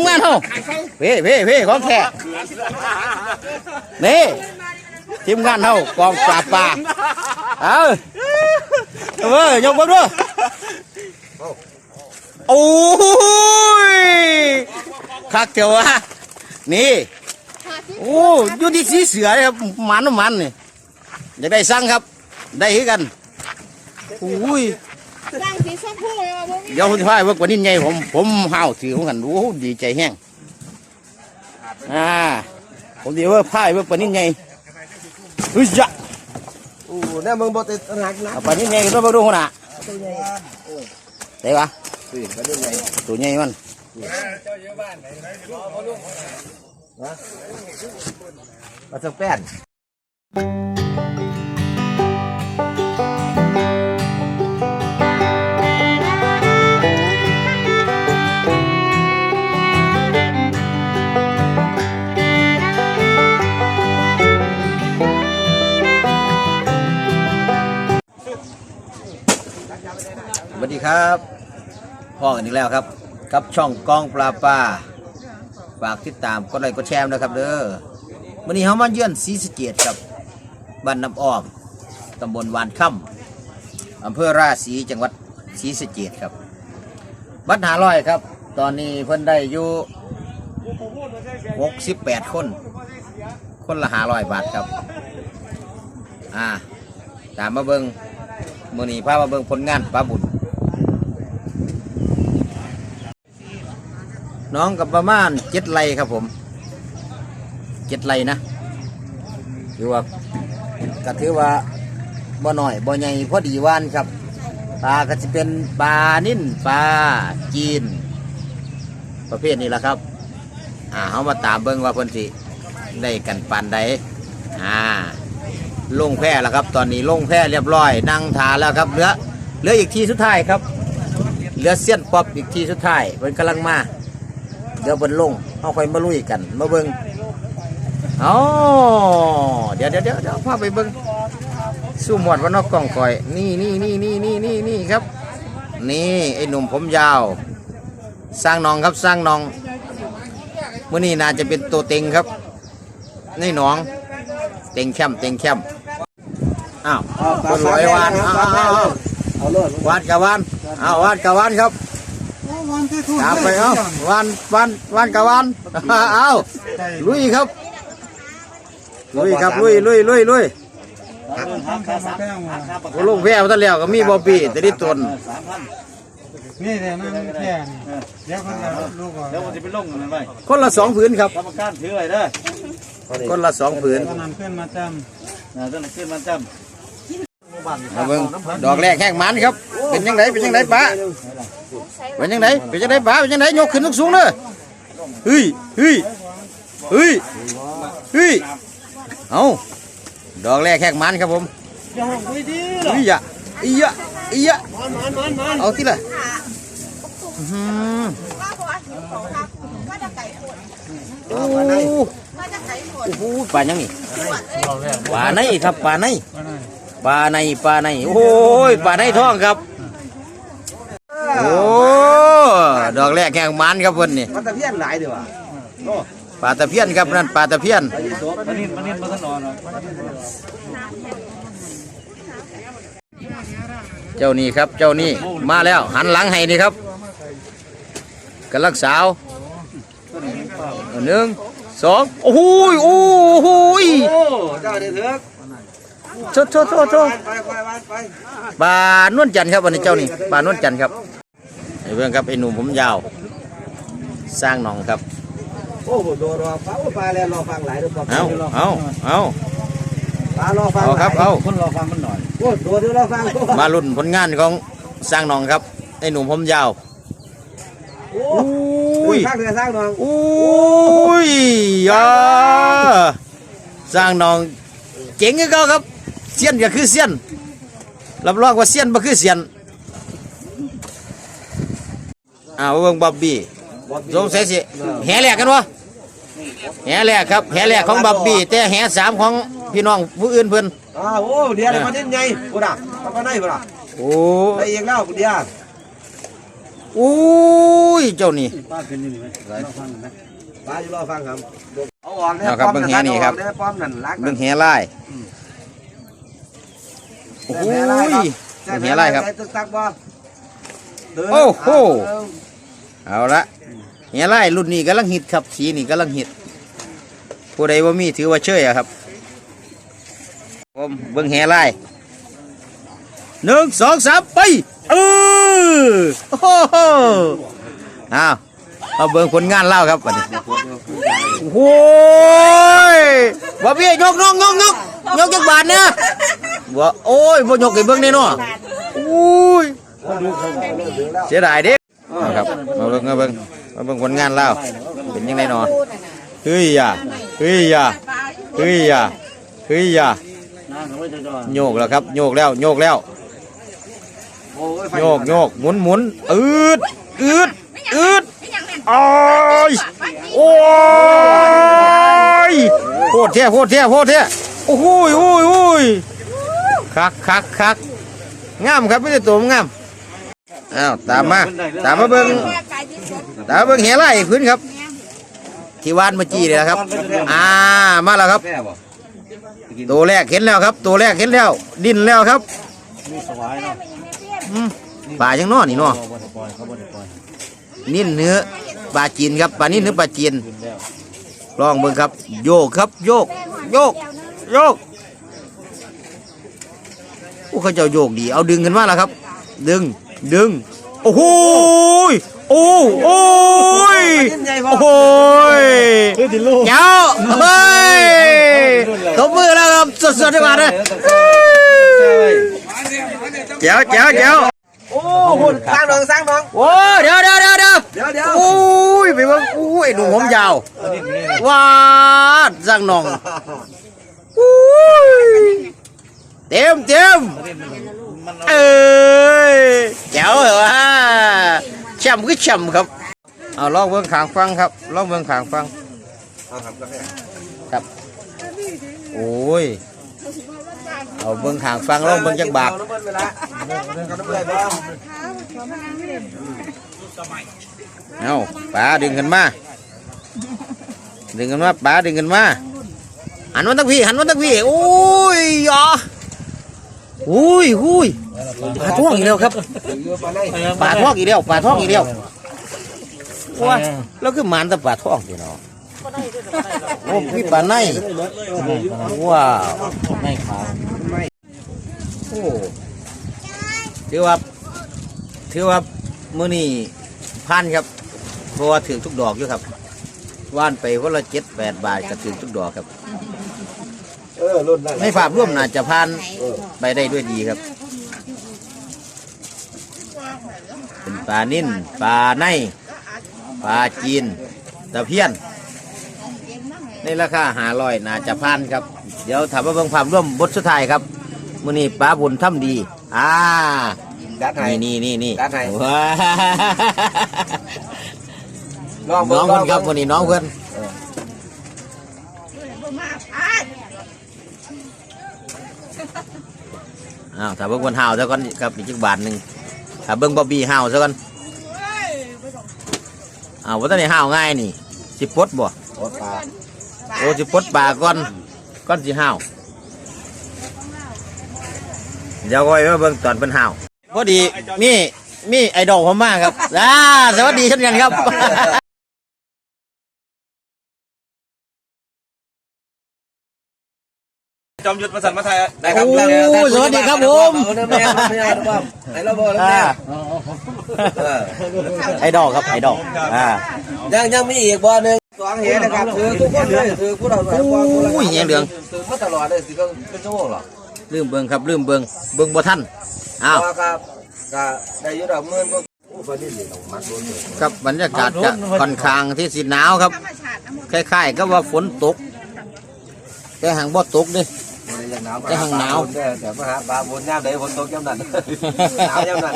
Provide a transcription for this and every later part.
มงานเฮาเพ่เพ่เพ่ของแท้นี่ทีมงานเฮากองปราบปลาเอาเว้ยยกมือด้วยโอ้ยคักเถอะวะนี่โอ้อยูที่สีเสือเลยครับมันมันนี่อยากได้สั่งครับ ได้คือกันโอ้ย สีชมพูเลยว่ะบ่มีเดี๋ยวคุณพายเวิร์กว่านี้ไงผมผมห้าวถือของกันโอ้โหดีใจแห้งอ่าผมดีว่าพายเวิร์กว่านี้ไงเฮ้ยจ้ะโอ้เนี่ยมึงบ่ติดหนักนะเอาปลานี้ไงก็ต้องไปดูหัวหน้าได้ปะตื่นไปด้วยไงตัวใหญ่มันมาสักแป้น วัสดีครับพ่อกันอีกแล้วครับ กับช่องกองปลาปลาฝากติดตามกดไลค์กดแชร์นะครับเด้อวันนี้เขามาเยือนศรีสะเกดครับบ้านน้ำอ้อมตำบลวานค่ำอำเภอราศีจังหวัดศรีสะเกดครับวัดหาร้อยครับ ตอนนี้เพิ่นได้อยู่หกสิบแปดคน คนละหาร้อยบาทครับอ่าตามมาเบิงมือนี้พามาเบิงผลงานปลาบุญ น้องกับประมาณเจ็ดไรครับผมเจ็ดไรนะถือว่าก็ถือว่าบ่หน่อยบ่ใหญ่พอดีวานครับปลาก็จะเป็นปลานิ่นปลาจีน ประเภทนี้แหละครับ อ่าเขามาตามเบิ้งว่าเพิ่นสิได้กันปานใดอ่าลงแพร่แล้วครับ ตอนนี้ลงแพร่เรียบร้อย นั่งทาแล้วครับเหลือเหลืออีกทีสุดท้ายครับเหลือเสี้ยนป๊อบอีกทีสุดท้ายเพิ่นกำลังมา ดี๋ยวเพิ่นลงเอาค่อยมาลุยกันมาเบิ่งอ๋อเดี๋ยวเดี๋ยวเดี๋ยวเดี๋ยวพาไปเบิ่งสู้หมวดว่านอกกล้องคอย นี่นี่นี่นี่นี่นี่นี่ครับ นี่ไอ้หนุ่มผมยาว สร้างน้องครับสร้างน้องมื่อนี้น่าจะเป็นตัวเต็งครับนี่น้อง เต็งแคมเต็งแคมอ้าวคนลอยวานอ้าวอ้าวอ้าวเอาเลิศวานกับวานอ้าววานกับวานครับ ตามไปเอ้าวานวานวานกับวานอ้าวลุยครับลุยครับลุยลุยลุยลุยโอ้ลงแพร่มาตั้งแล้วก็มีบอปี้แต่ดิตนนี่แต่นั่นแค่นี่เดี๋ยวเขาจะลูกก่อนเดี๋ยวผมจะไปลงมันไปคนละสองผืนครับกรรมการถือไว้เด้อคนละสองผืนตอนนั้นขึ้นมาจนะต้องขึ้นมันจมาเบิ่งดอกแรกแห้งมันครับ เป็นยังไงเป็นยังไงป้า เป็นยังไงเป็นยังไงป้าเป็นยังไงยกขึ้นสูงๆเลยเฮ้ยเฮ้ยเฮ้ยเฮ้ยเอาดอกแรกแห้งมันครับผมเฮ้ยอะอีอะอีอะเอาที่ละอื้อหือว่าบ่ว่าหิวของครับว่าจะไก่ปวดโอ้ว่าจะไก่ปวดโอ้โหปลายังนี่ปลาในครับปลาในปลาในปลาในโอ้ยปลาในท้องครับ โอ้ ดอกแรกแข่งมันครับเพิ่นนี่มันตะเพียนหลายเดียวอะปลาตะเพียนครับนั่นปลาตะเพียนำมันนี่มันนี่มันต้องนอนเนาะเจ้านี่ครับเจ้านี่มาแล้ว หันหลังให้นี่ครับกำลังสาวหนึ่งสองโอ้โหยโอ้โหยโอ้เจ้าเดือดเถือกโชดโชดโชดโชดไปไปไปไปปลานวลจันทร์ครับวันนี้เจ้านี่ปลานวลจันทร์ครับไอ้ เพื่อนครับไอ้หนุ่มผมยาว สร้างหนองครับโอ้โหโดนรอฟ้าปลาแล้วรอฟังหลายด้วยเอาเอาเอาปลารอฟังเอาครับเอาคนรอฟังมันหน่อยโอ้ตัวเดียวรอฟังมาลุ้นผลงานของสร้างหนองครับไอ้หนุ่มผมยาวโอ้อุ้ยข้างเรือสร้างน้องอุ้ยยาสร้างหนองเจ๋งคือเก่าครับเสี้ยนก็คือเสี้ยนรับรองว่าเสี้ยนบ่คือเสี้ยน อ้าวเบิ่งบ๊อบบี้สงสัยสิแห่แหลกกันวะแห่แหลกครับแห่แหลกของบ๊อบบี้แต่แห่สามของพี่น้องผู้อื่นเพิ่นอ้าวโอ้เดี๋ยวมาดิ้นไงกูด่าปลาไหนกูด่าโอ้ได้เองแล้วกูเดียวโอุ้ยเจ้านี่ป้าขึ้นอยู่นี่ไหมเราฟังไหมปลาอยู่รอฟังครับเอาออกเอาครับเบิ่งแหนี่ครับเอาออกเด้อป้อมนั่นรักเบิ่งแหไล่โอ้โหยเบิ่งแหไล่ครับตึกตักบ่เดินโอ้โห เอาเอาละแหไล่รุ่นนี้กำลังฮิตครับ สีนี่กำลังฮิตผู้ใดว่ามีถือว่าเชยอะครับผมเบิ่งแหไล่หนึ่งสองสามไปเออโอ้โหอ้าวเอาเบิ่งผลงานเล่าครับวันนี้โอ้ยบ่พี่ยกนกนกนกยกจักบาทเนี่ยบ่โอ้ยบ่ยกให้เบิ่งแน่นอนอุ้ยเสียดายเด้ นะครับมาเบิ่งมาเบิ่งมาเบิ่งผลงานเล่าเป็นยังไงนอนเฮ้ยอย่าเฮ้ยอย่าเฮ้ยอย่าเฮ้ยอย่าโยกแล้วครับโยกแล้วโยกแล้วโยกโยกหมุนหมุนอืดอืดอืดโอ้ยโอ้ยโคตรเท่โคตรเท่โคตรเท่โอ้ยโอ้ยโอ้ยคักคักคักงามครับไม่ได้ตัวงาม อ้าวตามมาตามมาเบิ่งไก่ที่สุดตามเบิ่งเหียไล่พื้นครับ ที่วานเมื่อกี้เลยนะครับอ่ามาแล้วครับแม่บ่ตัวแรกเห็นแล้วครับ ตัวแรกเห็นแล้ว ดิ้นแล้วครับมีสวายเนาะอืมปลายังนอนี่นอบ่ได้ปล่อยเขาบ่ได้ปล่อยนิ่นเนื้อปลาจีนครับปลานิ่นเนื้อปลาจีนขึ้นแล้วลองเบิ่งครับ โยกครับ โยก โยก โยกโอ้เขาเจ้าโยกดี เอาดึงกันมาแล้วครับ ดึง ดึง โอ้โหยโอ้โอ้ยโอ้โหยเฮ้ยดิลูกเจ้าเฮ้ยตบมือแล้วครับสดๆที่มาเลยเจ้าเจ้าเจ้าโอ้หุ่นสร้างน้องสร้างน้องโอ้เดี๋ยวเดี๋ยวเดี๋ยวเดี๋ยวเดี๋ยวเดี๋ยวโอ้ยไปเบิ่งโอ้ยหนุ่มผมยาวว้าดสั่งน้องโอ้ยเต็มเต็ม เอ้ยเจ้าเหรอวะช่ำก็ช่ำครับเอาลองเบิ่งขางฟังครับลองเบิ่งขางฟังเอาครับกาแฟครับโอ้ยเอาเบิ้งขางฟังลองเบิ้งจักบาทเอน้ำมันเวลาเอาน้ำมันบ่เอาป๋าดึงกันมาดึงกันมาป๋าดึงกันมาหันมาตั้งพี่หันมาตั้งพี่โอ้ยอะ อุ้ยอุ้ยปลาท่องอีกแล้วครับปลาท่องอีกแล้วปลาท่องอีกแล้วว้าแล้วคือหมันแต่ปลาท่องสิเนาะโอ้พี่ปลาในว้าวไม่ขาวโอ้ถือว่าถือว่ามื้อนี้พันครับเพราะว่าถึงทุกดอกอยู่ครับ ว่านไปคนละเจ็ดแปดบาทก็ถึงทุกดอกครับ เออรุ่นนั่นในภาพร่วมน่าจะพันไปได้ด้วยดีครับ เป็นปลานิ่นปลาในปลาจีนตะเพียน ในราคาหาลอยน่าจะพันครับ เดี๋ยวถามว่าเบิ่งภาพร่วมบทสุดท้ายครับมื้อนี้ปลาบุญทำดี อ่าดัดให้นี่นี่นี่นี่ด้านไหนว้าลองน้องเพื่อนครับวันนี้น้องเพื่อน มาอ้าย อ้าวถ้าเบิ่งคนห่าวซะก่อนครับอีกจักบาทหนึ่งถ้าเบิ่งบอบบี้ห่าวซะก่อนอ้าวว่าตอนนี้ห่าวง่ายนี่สิปลดบ่โอ้ปลาโอ้สิปลดปลาก่อนก่อนสิห่าวเดี๋ยวก็ไปเบิ่งตอนเป็นห่าวพอดีมีมีไอดอลผมมาครับอ่าสวัสดีเช่นกันครับ อมยุทธประสันมาไทยได้โอ้สวัสดีครับผมเอาน้ำแม่เอาน้ำแม่เอาน้ำแม่ไอ้เราบอกน้ำอ่าแม่เออไอดอลครับไอดอลอ่ายังยังมีอีกบ่อหนึ่งสองเห็นนะครับถือทุกคนเลยถือผู้เราถือผู้เราโอ้ยเหี้ยเหลืองถือมาตลอดเลยสิก็เป็นชั่วโมงหรอลืมเบิ่งครับลืมเบิ่งเบิ่งบ่ทันอ้าวครับก็ได้อยุดอกเงินก็โอ้ฟันนี่สิต้องมัดโดนเลยครับบรรยากาศจะค่อนข้างที่สิหนาวครับธรรมชาติทั้งหมดคล้ายๆก็ว่าฝนตกแต่หางบ่ตกเดิ มันยังหนาวจะหั่งหนาวแต่มาหาปลาบนย่ามใดฝนตกย่ำนั้นหนาวย่ำนั้น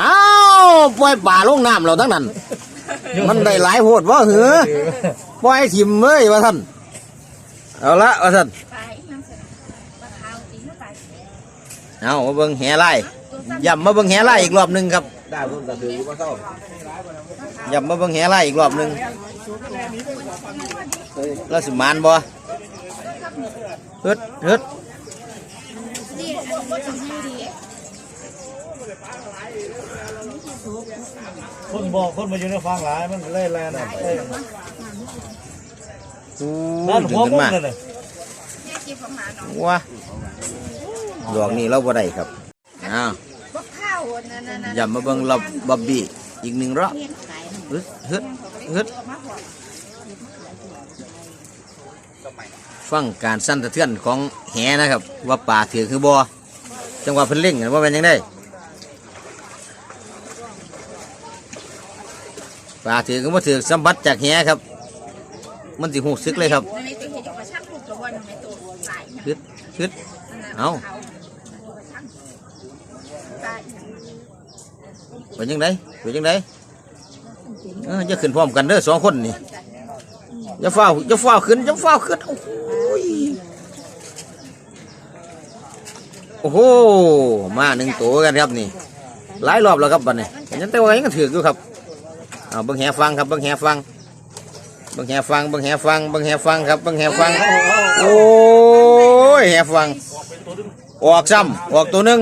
อ้าวปล่อยป่าลงน้ำเราทั้งนั้น มันได้หลายโหดว่าเหรอปล่อยถิ่มเลยว่าท่านเอาละว่าท่านไปน้ำเสร็จเอามาเบิ่งแหไล่ย่ำมาเบิ่งแหไล่อีกรอบหนึ่งครับได้เพิ่นก็ถืออยู่บ่เศร้าย่ำมาเบิ่งแหไล่อีกรอบหนึ่งแล้วสิมานบ่ฮึดฮึดคนบอกคนมาอยู่ในฟังหลายมันก็เลยแลนอะเอ้ยโอ้นั่ยนดึหังวขึ้นมุมมาเลยเลยว้าดอกนี้เราบ่ได้ครับอ้าว พวกข้าวนั่นนั่นนั่นย่ำมาเบิ่งรอบบับบี้อีกหนึ่งรอบเห็นขา ยฮึดฮึดฮึดมาพอฟังการสั่นสะเทือนของแหนะครับ ว่าป่าถือคือบ่จังหวะเพิ่นเล่งกันว่าเป็นยังไงป่าถือคือบ่ถือสัมผัสจากแหครับ มันสิหูซึกเลยครับฮึดฮึดเอาเป็นยังไงเป็นยังไง เออจะขึ้นพร้อมกันเด้อสองคนนี่อย่าฟ้าวอย่าฟ้าวขึ้นอย่าฟ้าวขึ้น โอ้โหยโอ้โหมาหนึ่งตัวกันครับนี่ หลายรอบแล้วครับบัดนี้ยังแต่ว่ายังถืออยู่ครับเอาเบิ่งแหฟังครับเบิ่งแหฟังเบิ่งแหฟังเบิ่งแหฟังเบิ่งแหฟังครับเบิ่งแหฟังโอ้ยแหฟังออกซ้ำออกตัวหนึ่ง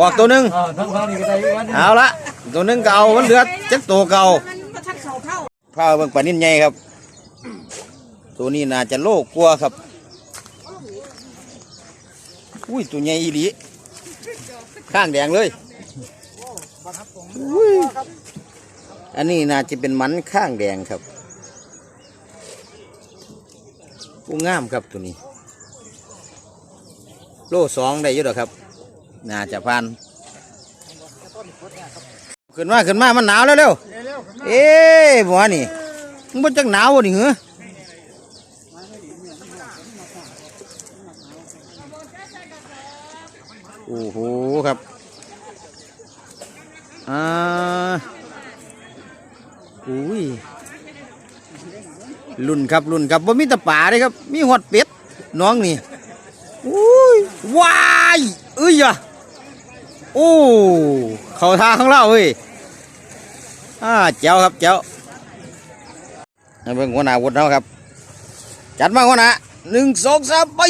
ออกตัวหนึ่งอ่าทั้งฟังนี่ก็ได้อีกวันเอาละ ตัวหนึงเก่ามันเหลือจักตัวเก่ามันมาทักเขาเท่าพาเบิ่งปลานิ่นใหญ่ครับ ตัวนี้น่าจะโลกกลัวาครับ อุ้ยตัวใหญ่อีหลีข้างแดงเลยอุ้ยอันนี้น่าจะเป็นมันข้างแดงครับผู้งามครับตัวนี้ โลสองได้อยุดหรอครับ น่าจะพัน ขึ้นมาขึ้นมามันหนาวแล้วเร็วเอ๊ะบัวนี่มันบ่จักหนาวบ่นี่เหรอโอ้โหครับอ่าอุ้ยรุ่นครับรุ่นครับบ่มีแตะป่าเลยครับ มีหอดเป็ดน้องนี่อุ้ยว้ายเอ้ยอะโอ้ เขาทางของเราเว้ยอ่าเจ้าครับเจ้าเบิ่งหัวหน้าวุฒิเราครับ จัดมาหัวหน้าหนึ่งสองสามไป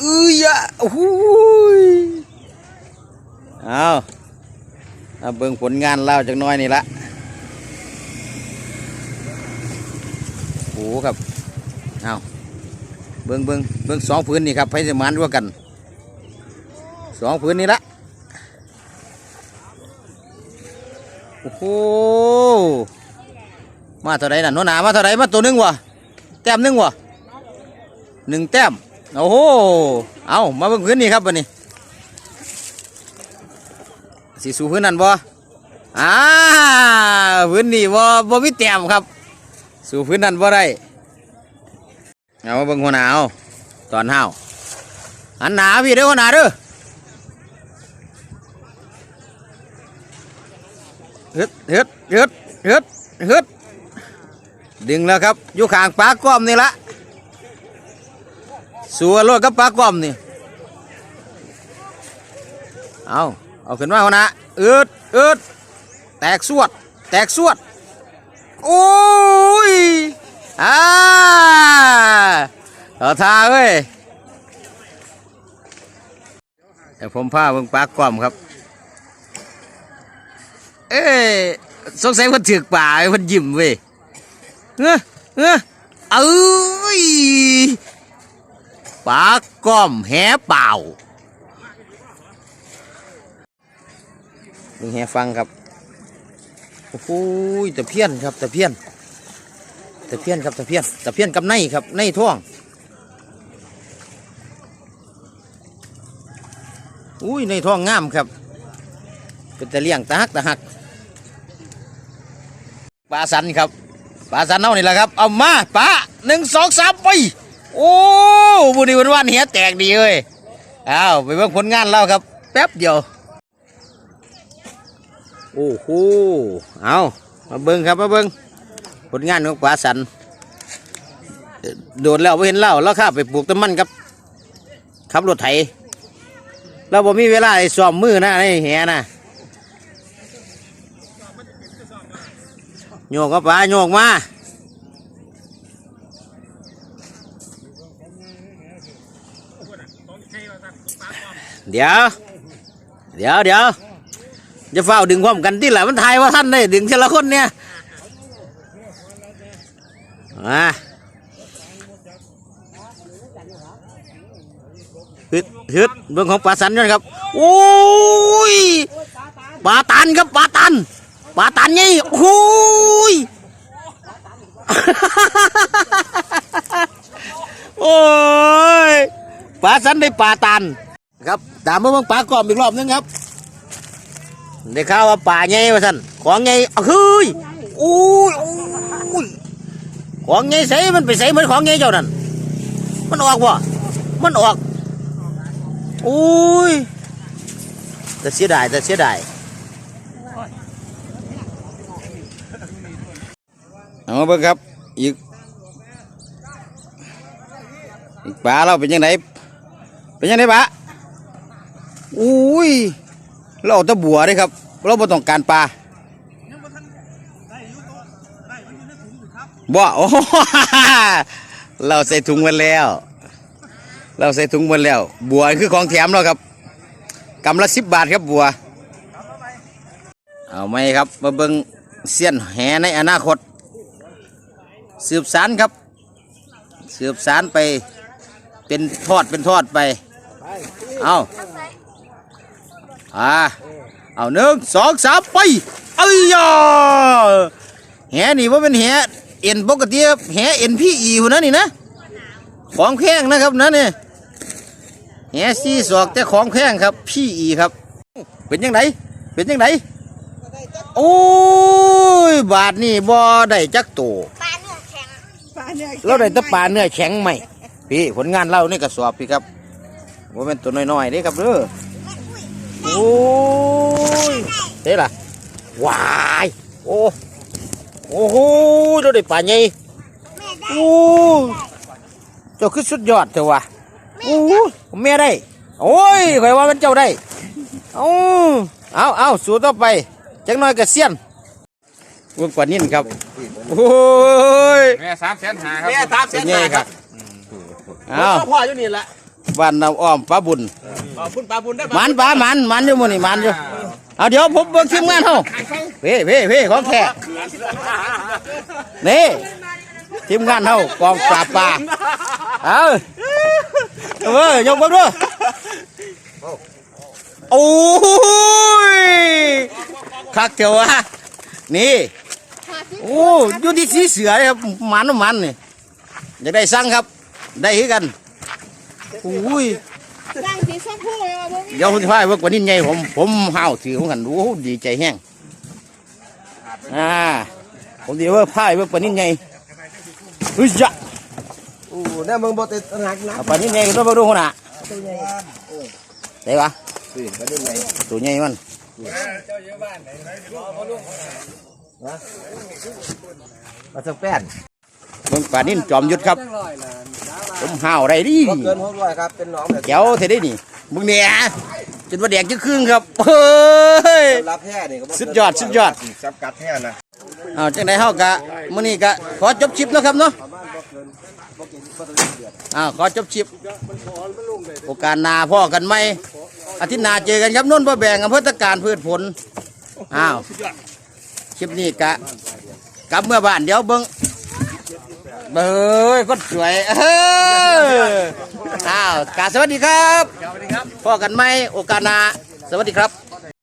เอ้ยะโอ้ยเอาเอาเบิ่งผลงานเราจากน้อยนี่ละโอ้โหครับเอาเบิ่งเบิ่งเบิ่งสองพื้นนี่ครับให้สมานด้วยกันสองพื้นนี่ละ โอ้โหมาเท่าไรน่ะโนหนามาเท่าไรมาตัวหนึงวะแต้มหนึงวะหนึ่งแต้มโอ้โหเอามาเบิ่งพื้นนี่ครับวันนี้สีสูพื้นนั่นบ่อ่าพื้นนี่บ่บ่มีแต้มครับ สูพื้นนั่นบ่ได้เอามาเบิ่งหัวหนาเอาตอนห้าวอันหนาพี่เด้อหัวหนาเด้อ ฮึดฮึดฮึดฮึดฮึดดึงแล้วครับอยู่ข้างปลาก้อมนี่ละสัวรถกับปลาก้อมนี่เอาเอาขึ้นมาหัวนะอึดอึดแตกสวด แตกสวดโอ้ยอ่าเอทาเว้ยเดี๋ยวผมพาเบิ่งปลาก้อมครับ เอ้ยสงสัยมันถือป่าไอ้มันยิ้มเว้ยเฮ้อเฮ้อเอ้ยปลาก้อมแหเปล่ามึงแหฟังครับโอ้โหตะเพียนครับตะเพียนตะเพียนครับตะเพียนตะเพียนกับในครับในท้องอุ้ยในท้องงามครับเป็นตะเลี่ยงตะหักตะหัก ปลาสันครับปลาสันเอานี่แหละครับ เอามาปลาหนึ่งสองสามไปโอ้บุญนี้วันวันเหี้ยแตกดีเลยเอาไปเบิ่งผลงานเราครับ แป๊บเดียวโอ้โหเอามาเบิ่งครับมาเบิ่งผลงานของปลาสัน โดดแล้วไม่เห็นเล่าแล้วข้าไปปลูกต้นมันครับขับรถไถเราบ่มีเวลาไอ้ซ้อมมือนะไอ้แหนะ โยกก็ปลาโยกมาเดี๋ยว เดี๋ยวเดี๋ยวจะเฝ้าดึงพร้อมกันที่หละมันทายว่าท่านได้ดึงทีละคนเนี่ยมาฮึดฮึดเบื้องของปลาสันด้วยครับโอ้ยปลาตันครับปลาตัน ปลาตันนี่โอ้ยโอ้ยปลาสันได้ปลาตัน ครับตามมาบิ่งปลากรอบอีกรอบนึงครับได้ข่าวว่าป่าใหญ่ว่าสันของใหญ่เฮ้ยอุ้ยอุ้ยของใหญ่ใส่มันไปใส่เหมือนของใหญ่เจ้านั่นมันออกบ่มันออกอุ้ยแต่เสียดายแต่เสียดาย เอาเบิ่งครับอีกอีกปลาเราเป็นยังไงเป็นยังไงปลาอุ้ยเราเอาตะบัวเลยครับ เราบ่ต้องการปลาบ่โอ้เราใส่ถุงมันแล้ว เราใส่ถุงมันแล้ว บัวคือของแถมเราครับกำละสิบบาทครับบัว เอาไหมครับมาเบิ่งเสี้ยนแหในอนาคต สืบสารครับ สืบสารไปเป็นทอดเป็นทอดไป เอาอ่าเอาหนึ่งสองสามไปเอ้ยยาแหนี่ว่าเป็นแหเอ็นปกติครับแหเอ็นพี่อีอยู่นะนี่นะของแข้งนะครับนะนี่แหซีสอกแต่ของแข้งครับ พี่อีครับ เป็นยังไงเป็นยังไงโอ้ยบาทนี่บ่ได้จักโต ปลาเนื้อแข็งปลาเนื้อเราได้แตะปลาเนื้อแข็งไหมพี่ผลงานเรานี่กระสอบพี่ครับว่าเป็นตัวน้อยๆเด้ครับเด้อโอ้ยเด้ล่ะวายโอ้โอ้โหเราได้ปลาใหญ่โอ้เจ้าคือสุดยอดเถอะวะโอ้แม่ได้โอ้ยข่อยว่ามันเจ้าได้เอาเอาเอาสู้ต่อไปจักหน่อยกระเซียน เบิ่งกว่านินครับโอ้ยแม่สามแสนหาครับแม่สามแสเป็นนไงห้าคครัรับบอ้าวพ่ออยู่นี่แหละบ้านน้ำอ้อมปลาบุญขอบคุณปลาบุญได้หมันปลาหมันหมันอยู่มื้อนี่หมันอยู่เอาเดี๋ยวผมเบิ่งทีมงานเฮาเพ่เพ่เพ่ของแท้นี่ทีมงานเฮากองปราบปลาเอาเอ้ยยกเบิ่งดูโอ้ยคักเถอะวะนี่ โอ้อยู่ที่สีเสือเลยครับหมันหมันนี่อยากได้สั่งครับ ได้คือกันโอ้ยร่างสีชมพูเลยว่าบ่มีเดี๋ยวผมจะพาไปเบิกวันนี้ไงผมผมห้าวถือของกันโอ้โหดีใจแห้งอ่าผมดีว่าพาไปเบิกวันนี้ไงเฮ้ยจ้ะโอ้เนี่ยมึงบอกติดหนักนะเอาวันนี้ไงก็ต้องไปดูคนน่ะได้ปะตื่นกันได้ไงตัวใหญ่มัน มาสักแป้นเบิ่งป่านิ่นจอมยุทธครับ ผมห้าวได้ดิบ่เกินหกร้อยครับ เป็นหนองแบบเจ้าเท่ได้นี่มึงเนี่ยจนว่าแดงจะครึ่งครับเฮ้ยรับแพ้นี่ก็บ่เกินสุดยอดสุดยอดจับกัดแพ้นะเอาจังไดเฮากะมื้อนี้กะขอจบคลิปเนาะครับเนาะอ้าวขอจบคลิปโอกาสหน้าพ่อกันไหมอาทิตย์หน้าเจอกันครับนุ่นบ่แบ่งอำเภอตะการพืชผลอ้าว คลิปนี้กะกลับเมื่อบ้านเดี๋ยวเบิ่งเบ้ยคนสวยเอออ้าวกาสวัสดีครับ สวัสดีครับพ่อกันไหมโอกาสหน้าสวัสดีครับ